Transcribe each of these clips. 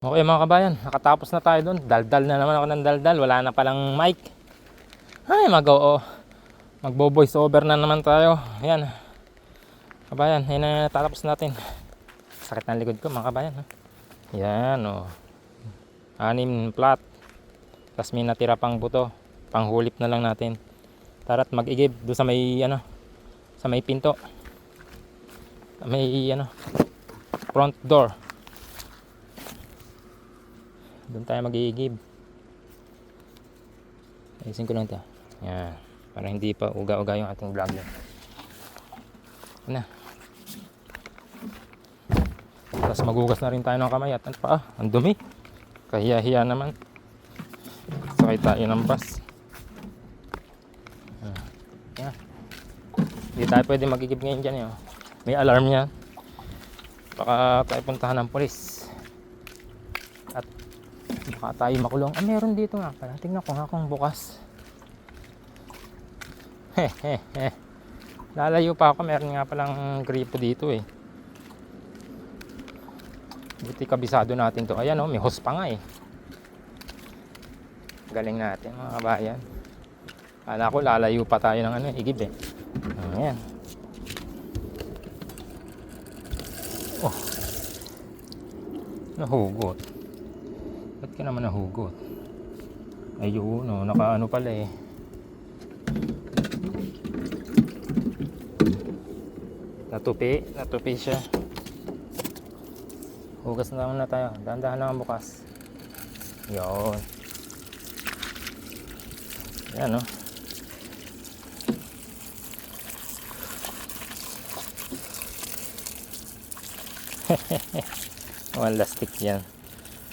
Okay mga kabayan, nakatapos na tayo doon. Daldal na naman ako ng daldal. Wala na palang mic. Ay, mag-oo. Magbo-voice over na naman tayo. Ayan. Kabayan, yan na tatapos natin. Sakit ng likod ko mga kabayan. Ha? Yan o. Oh. Anim plat. Tapos may natira pang buto. Panghulip na lang natin. Tara't mag-igib doon sa may ano, sa may pinto. May ano, front door. Doon tayo mag-iigib. Ayusin ko lang ito. Yan. Para hindi pa uga-uga yung ating vlog yun. Na. Tapos magugas na rin tayo ng kamay at ano pa ah, ang dumi. Kahiya-hiya naman. Sakay tayo ng bus. Yan. Hindi tayo pwede magigib ngayon dyan. Yun. May alarm yan. Baka tayo puntahan ng polis. Baka tayo makulong. Ah, meron dito nga pala. Tingnan ko nga kung bukas. Hehehe. Lalayo pa ako. Meron nga palang gripo dito eh. Buti kabisado natin to. Ayan oh, may hose pa nga eh. Galing natin mga kabayan. Kala ko lalayo pa tayo ng ano, igib eh. Ayan. Oh. Nahugot. Ba't ka naman nahugot? Ayun, no, nakaano pala eh. Natupi, natupi siya. Hugas na muna tayo. Dahan-dahan lang bukas. Yun. Yan, no. One lastik yan.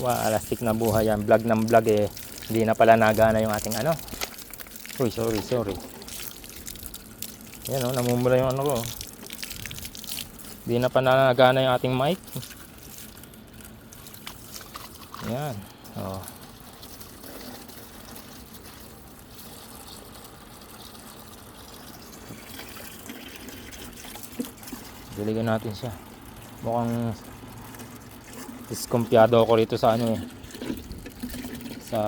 Wow, lastik na buhay yan. Vlog ng vlog eh. Hindi na pala nagana yung ating ano. Uy, sorry, sorry. Yan o, namumula yung ano ko. Hindi na pa nagana yung ating mic. Yan. Oh. Diligan natin siya. Mukhang diskumpiyado ako rito sa ano eh. Sa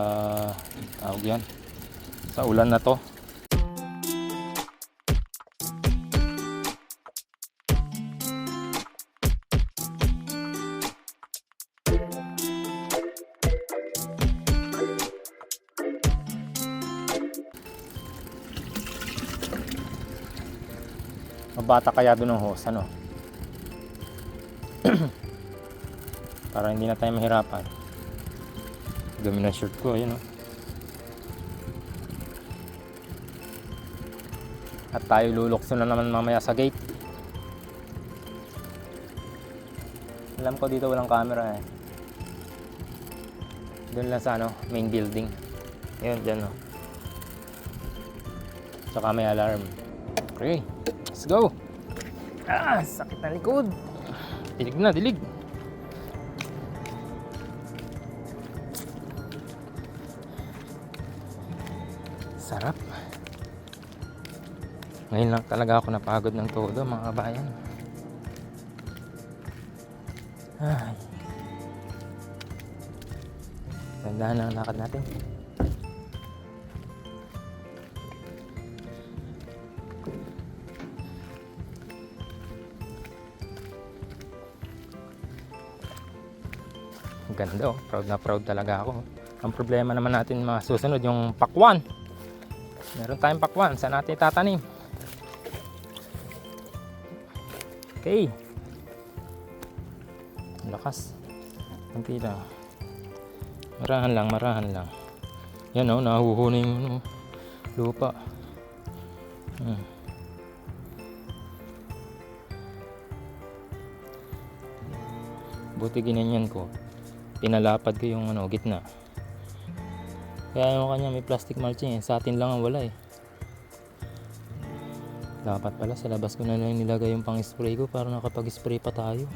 tawag yan. Sa ulan na to. Mabata kaya doon ng hose, ano? Para hindi na tayo mahirapan. Dumi ng shirt ko, ayun oh. At tayo lulukso na naman mamaya sa gate. Alam ko dito walang camera eh. Doon lang sa ano, main building. Yun, dyan oh. Tsaka may alarm. Okay, let's go. Ah, sakit na likod. Dilig na, dilig. Sarap. Ngayon lang talaga ako napagod ng todo mga kabayan. Ay. Lang ang lakad natin. Ganda oh. Proud na proud talaga ako. Ang problema naman natin mga susunod yung pakwan. Meron tayong pakwan. Saan natin tatanim? Okay. Lakas. Kunti lang. Marahan lang, marahan lang. Yan oh, nahuhuni yung ano, lupa. Hmm. Buti ginanyan ko. Pinalapad ko yung ano, gitna. Kaya yung kanya may plastic mulching eh. Sa atin lang ang wala eh. Dapat pala sa labas ko na lang nilagay yung pang spray ko para nakapag-spray pa tayo.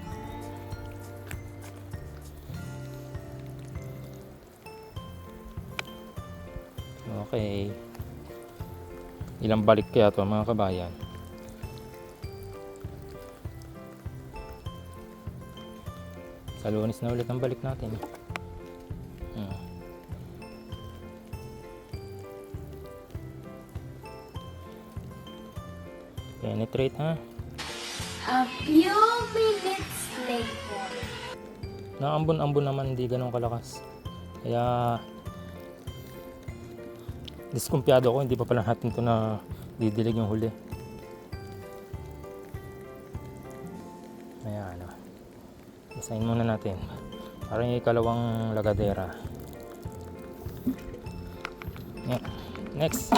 Okay. Ilang balik kaya to mga kabayan? Sa lunis na ulit ang balik natin. Penetrate ha. A few minutes later. Naambon-ambon naman, hindi ganun kalakas. Kaya, diskumpiyado ako, hindi pa pala natin ito na didilig yung huli. Ayan, ano. Isahin muna natin. Parang yung ikalawang lagadera. Yan. Next.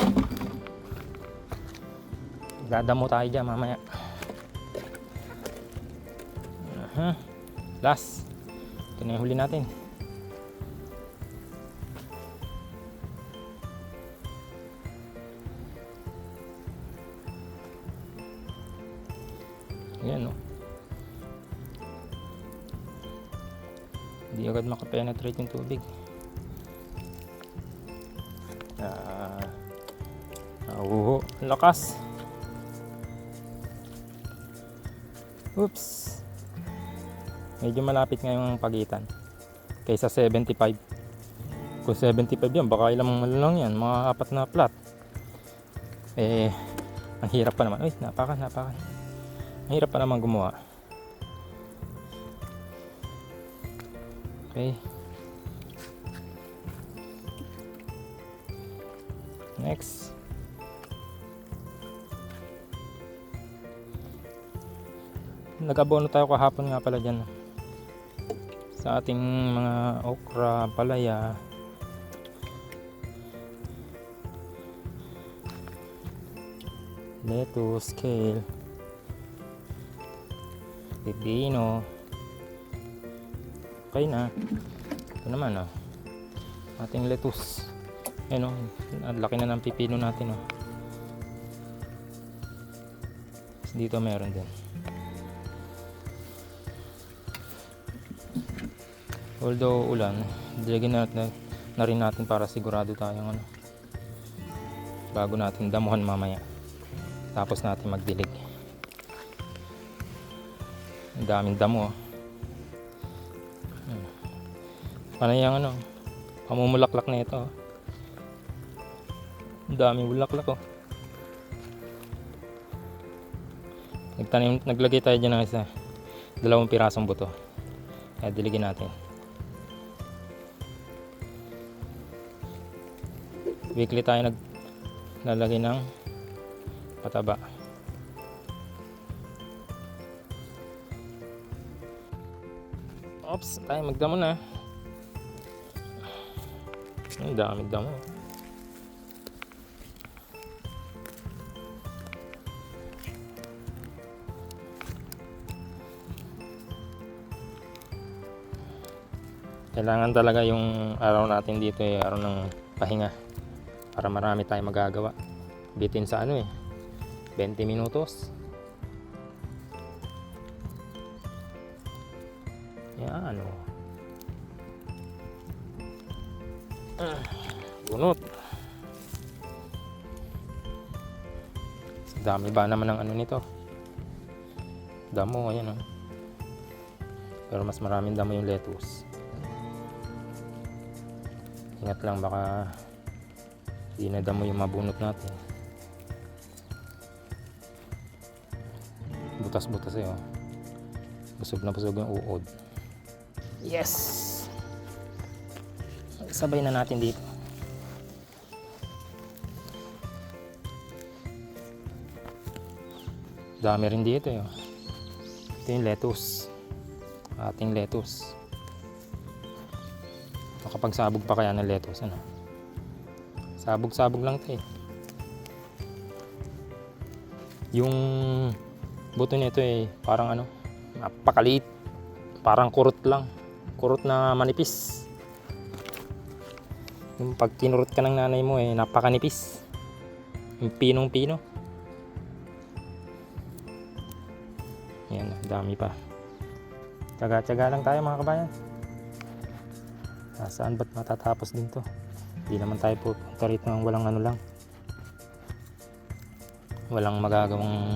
Dadamo tayo dyan mamaya. Aha. Last. Ito na yung huli natin. Ayan o. Hindi agad makapenetrate yung tubig. Ah, uh, lakas. Oops. Medyo malapit nga yung pagitan. Kaysa 75. Kung 75 yan, baka ilang lang yan. Mga apat na plat. Eh, ang hirap pa naman. Uy, napakan, napakan. Ang hirap pa naman gumawa. Okay. Nag-abono tayo kahapon nga pala dyan. Sa ating mga okra, palaya. Lettuce, kale. Pipino. Okay na. Ito naman oh. Ating lettuce. Ayun oh. Laki na ng pipino natin oh. Dito meron din. Although ulan, dilagyan natin na rin natin para sigurado tayong ano. Bago natin damuhan mamaya. Tapos natin magdilig. Ang daming damo. oh. Yung ano? Pamumulaklak na ito. oh. Ang daming bulaklak oh. Nagtanim, naglagay tayo dyan ng isa. Dalawang pirasong buto. Kaya diligin natin. Weekly tayo naglalagay ng pataba. Oops, tayo magdamo na. Ang dami damo. Kailangan talaga yung araw natin dito ay araw ng pahinga para marami tayong magagawa. Bitin sa ano eh, 20 minutos. Yan ano. Ah, bunot. Dami ba naman ng ano nito? Damo, ayan oh. Pero mas maraming damo yung lettuce. Ingat lang baka hindi na damo yung mabunot natin. Butas-butas eh oh. Busog na busog yung uod. Yes! Sabay na natin dito. Dami rin dito eh. oh. Ito yung lettuce. Ating lettuce. Makapagsabog pa kaya ng lettuce ano. Sabog-sabog lang 'to eh. Yung buto nito eh parang ano, napakaliit. Parang kurot lang. Kurot na manipis. Yung pag kinurot ka ng nanay mo eh napakanipis. Yung pinong-pino. Yan, dami pa. Tsaga-tsaga lang tayo mga kabayan. Nasaan ba't matatapos din to? Hindi naman tayo pupunta rito ng walang ano lang. Walang magagawang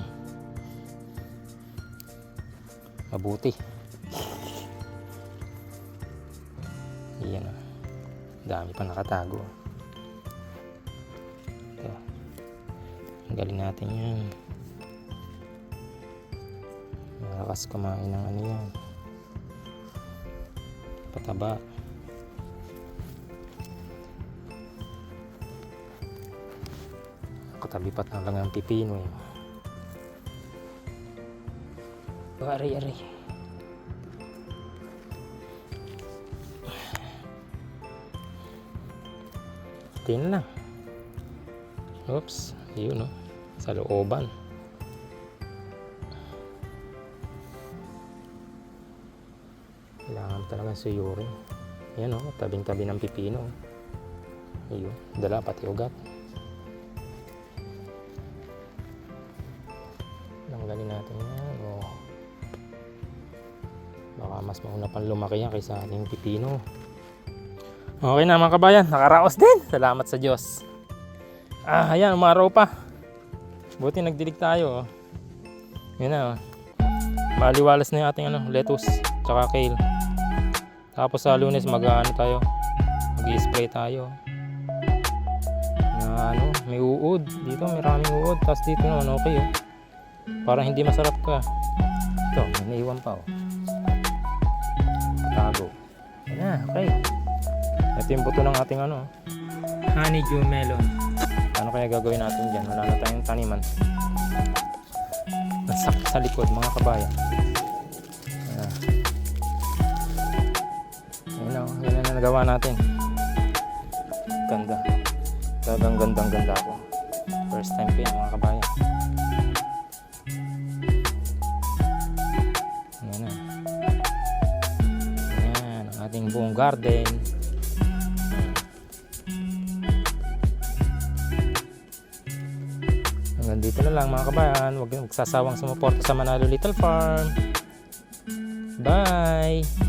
mabuti. Iyan ah. Dami pa nakatago. Ito. Galing natin yan. Malakas kumain ng ano yan. Pataba. Katabi pa na lang ang pipino eh. Aray, aray. Tin lang. Oops, yun no. Sa looban. Kailangan talaga suyurin. Yan o, tabing-tabi ng pipino. Ayun, dala pati ugat. Mas mauna pang lumaki yan kaysa ating pipino. Okay na mga kabayan, nakaraos din. Salamat sa Diyos. Ah, ayan, umaraw pa. Buti nagdilig tayo. Oh. Yun na. Oh. Maliwalas na yung ating ano, lettuce, tsaka kale. Tapos sa lunes mag ano tayo, mag-spray tayo. Na ano, may uod. Dito may maraming uod. Tapos dito naman okay oh. Parang hindi masarap ka. Ito, may naiwan pa oh. Yan na, okay. Ito yung buto ng ating ano. Honeydew melon. Ano kaya gagawin natin dyan? Wala na tayong taniman. Nasak sa likod mga kabayan. Ayan. Ayan o, yan na nagawa natin. Ganda. Talagang gandang ganda ako. First time ko yan mga kabayan. Buong garden. Hanggang dito na lang mga kabayan. Huwag magsasawang sumuporta sa Manalo Little Farm. Bye!